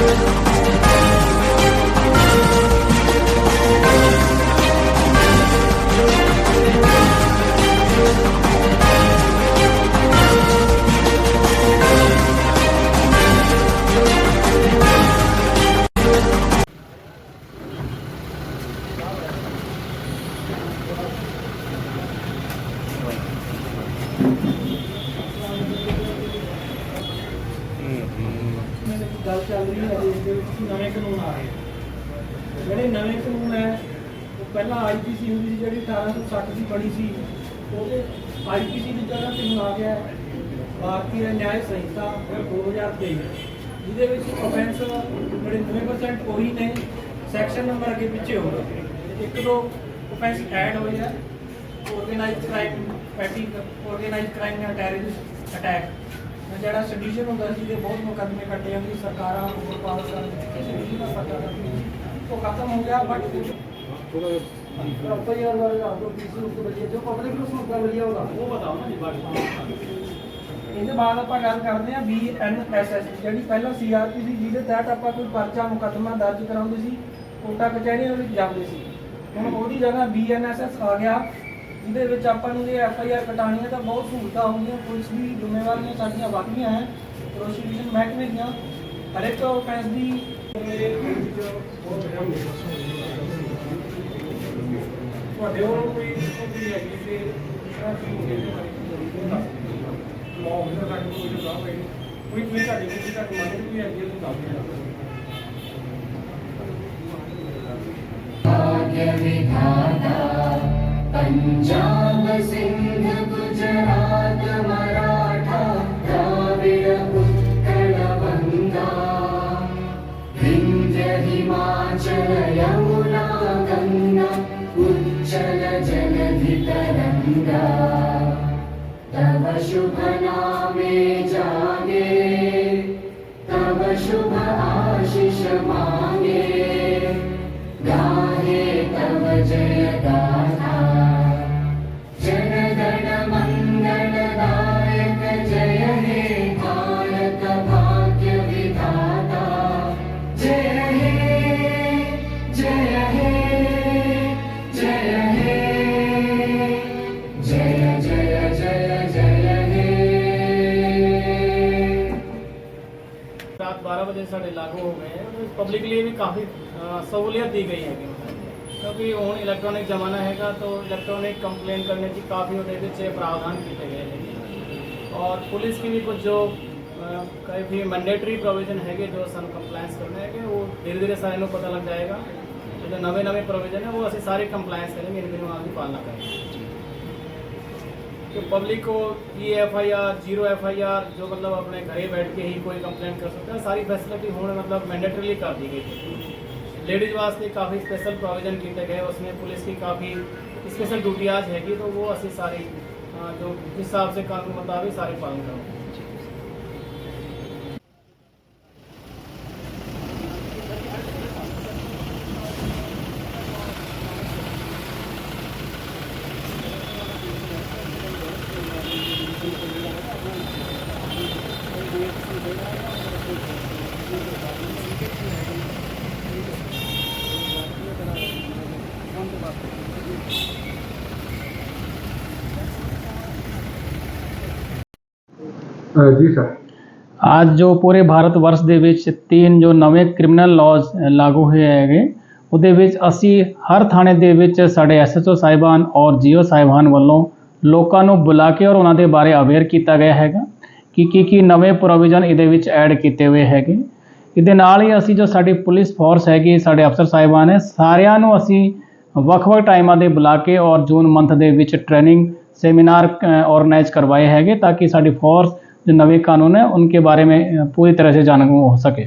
ਗੱਲ ਚੱਲ ਰਹੀ ਹੈ ਦੇਸ਼ ਦੇ ਵਿੱਚ, ਨਵੇਂ ਕਾਨੂੰਨ ਆ ਰਹੇ ਆ। ਜਿਹੜੇ ਨਵੇਂ ਕਾਨੂੰਨ ਹੈ, ਉਹ ਪਹਿਲਾਂ ਆਈਪੀਸੀ ਹੁੰਦੀ ਸੀ, ਜਿਹੜੀ 1860 ਦੀ ਬਣੀ ਸੀ, ਉਹਦੇ ਆਈਪੀਸੀ ਦੀ ਜਗ੍ਹਾ ਤੇ ਹੁਣ ਆ ਗਿਆ ਹੈ ਭਾਰਤੀ ਨਿਆਂ ਸੰਹਿਤਾ 2023 ਜਿਹਦੇ ਵਿੱਚ ਅਫੈਂਸ 99% ਉਹੀ ਨੇ ਸੈਕਸ਼ਨ ਨੰਬਰ ਅੱਗੇ ਪਿੱਛੇ ਹੋਗਾ ਇੱਕ ਦੋ ਅਫੈਂਸ ਐਡ ਹੋਏ ਆ organised crime petty organised crime ਜਾਂ ਟੈਰਰਿਸਟ ਅਟੈਕ ਜਿਹੜਾ ਸੈਡੀਸ਼ਨ ਹੁੰਦਾ ਸੀ ਜਿਹਦੇ ਬਹੁਤ ਮੁਕੱਦਮੇ ਕੱਟੇ ਜਾਂਦੇ ਸੀ, ਸਰਕਾਰਾਂ ਹੋਰ ਪਾਵਰ ਕਰ ਸੈਡੀਸ਼ਨ ਦਾ ਸਰਕਾਰ ਉਹ ਖਤਮ ਹੋ ਗਿਆ ਬਟ ਆਪਾਂ ਯਾਰ ਵਾਲੇ ਆਪੋ ਪੀਸੀ ਉਸ ਤੋਂ ਬਚੇ ਜੋ ਪਬਲਿਕ ਨੂੰ ਸੁਣਦਾ ਵਧੀਆ ਹੋਗਾ ਉਹ ਬਤਾਓ ਨਾ ਜੀ ਬਾਕੀ ਇਹਦੇ ਬਾਅਦ ਆਪਾਂ ਗੱਲ ਕਰਦੇ ਹਾਂ BNSS ਜਿਹੜੀ ਪਹਿਲਾਂ CRP ਸੀ ਜਿਹਦੇ ਤਹਿਤ ਆਪਾਂ ਕੋਈ ਪਰਚਾ ਮੁਕੱਦਮਾ ਦਰਜ ਕਰਾਉਂਦੇ ਸੀ ਕੋਟਾ ਕਚਹਿਰੀਆਂ ਵਿੱਚ ਜਾਂਦੇ ਸੀ। ਹੁਣ ਉਹਦੀ ਜਗ੍ਹਾ BNSS ਆ ਗਿਆ। ਦੇ ਵਿੱਚ ਆਪਾਂ ਨੂੰ ਜੇ ਐਫ ਆਈ ਆਰ ਕਟਾਣੀ ਹੈ ਤਾਂ ਬਹੁਤ ਸਹੂਲਤਾਂ ਹੋਣਗੀਆਂ ਪੁਲਿਸ ਦੀ ਜ਼ਿੰਮੇਵਾਰੀਆਂ ਸਾਡੀਆਂ ਵਾਧੀਆਂ ਹੈ ਪ੍ਰੋਸੀਕਿਊਸ਼ਨ ਮਹਿਕਮੇ ਦੀਆਂ। ਹਰ ਇੱਕ ਕੈਸ ਦੀ ਕੋਈ ਕੋਈ ਹੈਗੀ ਤੇ ਕਿਹੜਾ ਕੀ ਹੋ? ਗਿਆ ਲਾਅ ਅਫਸਰ ਤੱਕ ਕੋਈ ਜਗ੍ਹਾ ਹੋਈ ਕੋਈ जलधितरङ्गा तव शुभ नामे जागे तव शुभ आशिष मागे गाहे तव जय गाथा ग्यारह बजे साढ़े लागू हो गए हैं। पब्लिक लिए भी काफ़ी सहूलियत दी गई है क्योंकि तो हूँ इलेक्ट्रॉनिक जमाना हैगा तो इलेक्ट्रॉनिक कंप्लेन करने की काफ़ी उन्हें छः प्रावधान किए गए हैं। और पुलिस की भी कुछ जो कई भी मैंडेटरी प्रोविज़न है जो सन कंप्लायंस करने है वो धीरे धीरे सारे पता लग जाएगा। जो नवे नवे प्रोविज़न है, वो ऐसे सारे कंप्लायंस करेंगे, इनकी वहाँ की पालना करेंगे। कि पब्लिक को E F I R zero F I R जो मतलब अपने घरे बैठ के ही कोई कंप्लेंट कर सकता है सारी फैसिलिटी होने मतलब मैंडेटरीली कर दी गई थी लेडीज़ वास्ते काफ़ी स्पेशल प्रोविजन किए गए उसमें पुलिस की काफ़ी स्पेशल ड्यूटियाज हैगी तो वो असं सारी अ, जो जिस हिसाब से कानून मुताबिक सारे पालन करेंगे ਜੀ ਸਰ ਅੱਜ ਜੋ ਪੂਰੇ ਭਾਰਤ ਵਰਸ਼ ਦੇ ਵਿੱਚ ਤਿੰਨ ਜੋ ਨਵੇਂ ਕ੍ਰਿਮੀਨਲ ਲਾਜ਼ ਲਾਗੂ ਹੋਏ ਹੈਗੇ ਉਹਦੇ ਵਿੱਚ ਅਸੀਂ ਹਰ ਥਾਣੇ ਦੇ ਵਿੱਚ ਸਾਡੇ ਐਸਐਚਓ ਸਾਹਿਬਾਨ ਔਰ ਜੀਓ ਸਾਹਿਬਾਨ ਵੱਲੋਂ ਲੋਕਾਂ ਨੂੰ ਬੁਲਾ ਕੇ ਔਰ ਉਹਨਾਂ ਦੇ ਬਾਰੇ ਅਵੇਅਰ ਕੀਤਾ ਗਿਆ ਹੈਗਾ ਕਿ ਕੀ ਕੀ ਨਵੇਂ ਪ੍ਰੋਵੀਜ਼ਨ ਇਹਦੇ ਵਿੱਚ ਐਡ ਕੀਤੇ ਹੋਏ ਹੈਗੇ ਇਹਦੇ ਨਾਲ ਹੀ ਅਸੀਂ ਜੋ ਸਾਡੀ ਪੁਲਿਸ ਫੋਰਸ ਹੈਗੀ ਸਾਡੇ ਅਫਸਰ ਸਾਹਿਬਾਨ ਹੈ ਸਾਰਿਆਂ ਨੂੰ ਅਸੀਂ ਵੱਖ-ਵੱਖ ਟਾਈਮਾਂ ਦੇ ਬੁਲਾ ਕੇ ਔਰ ਜੂਨ ਮੰਥ ਦੇ ਵਿੱਚ ਟ੍ਰੇਨਿੰਗ सेमिनार ऑर्गेनाइज करवाए हैगे ताकि साड़ी फोर्स जो नवे कानून है उनके बारे में अ, पूरी तरह से जानकारी हो सके